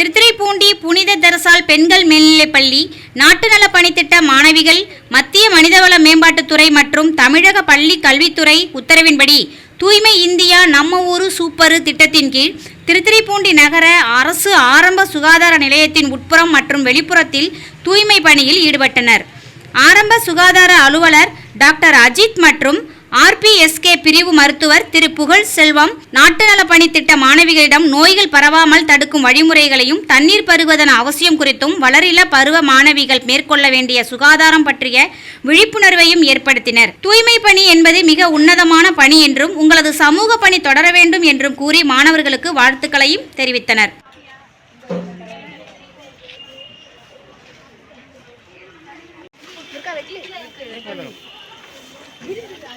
திருத்துறைப்பூண்டி புனித தெரசால் பெண்கள் மேல்நிலைப்பள்ளி நாட்டு நல பணித்திட்ட மாணவிகள் மத்திய மனிதவள மேம்பாட்டுத்துறை மற்றும் தமிழக பள்ளி கல்வித்துறை உத்தரவின்படி தூய்மை இந்தியா நம்ம ஊரு சூப்பரு திட்டத்தின் கீழ் திருத்துறைப்பூண்டி நகர அரசு ஆரம்ப சுகாதார நிலையத்தின் உட்புறம் மற்றும் வெளிப்புறத்தில் தூய்மை பணியில் ஈடுபட்டனர். ஆரம்ப சுகாதார அலுவலர் டாக்டர் அஜித் மற்றும் ஆர்பிஎஸ்கே பிரிவு மருத்துவர் திரு புகழ் செல்வம் நாட்டு நலப்பணி திட்ட மாணவிகளிடம் நோய்கள் பரவாமல் தடுக்கும் வழிமுறைகளையும் தண்ணீர் பருகுவதன் அவசியம் குறித்தும் வளரில பருவ மாணவிகள் மேற்கொள்ள வேண்டிய சுகாதாரம் பற்றிய விழிப்புணர்வையும் ஏற்படுத்தினர். தூய்மை பணி என்பது மிக உன்னதமான பணி என்றும் உங்களது சமூக பணி தொடர வேண்டும் என்றும் கூறி மாணவர்களுக்கு வாழ்த்துக்களையும் தெரிவித்தனர்.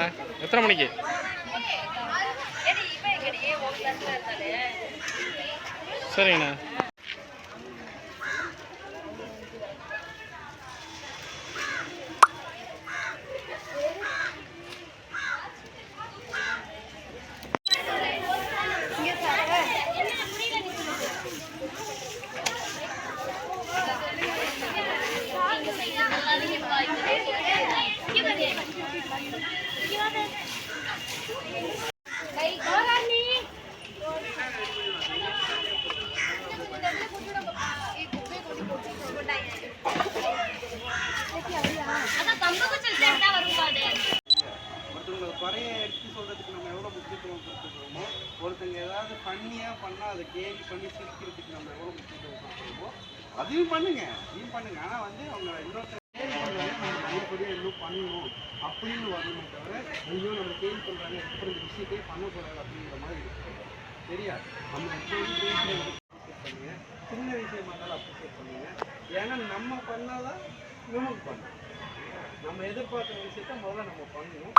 சரிண்ணா எத்தனை மணிக்கு? சரிங்கண்ணா. குறைய எடுத்து சொல்கிறதுக்கு நம்ம எவ்வளோ முக்கியத்துவம் கொடுத்துருக்கோமோ ஒருத்தங்க ஏதாவது பண்ணியாக பண்ணால் அதை கேலி பண்ணி சிரிக்கிறதுக்கு நம்ம எவ்வளோ முக்கியத்துவம் கொடுத்துருக்கோமோ அதையும் பண்ணுங்க அதையும் பண்ணுங்க. ஆனால் வந்து அவங்க இன்னொருத்தர் இன்னும் பண்ணணும் அப்படின்னு வரணுமே தவிர ஐயோ நம்ம கேலி பண்ணுறாங்க அப்புறம் இந்த விஷயத்தையே பண்ணக்கூடாது அப்படிங்கிற மாதிரி இருக்கு. சரியா? நம்ம பண்ணுங்க. சின்ன விஷயமா இருந்தாலும் அப்ரிஷியேட் பண்ணுங்க. ஏன்னா நம்ம பண்ணாதான் நமக்கு பண்ணணும் நம்ம எதிர்பார்க்குற விஷயத்த முதல்ல நம்ம பண்ணணும்.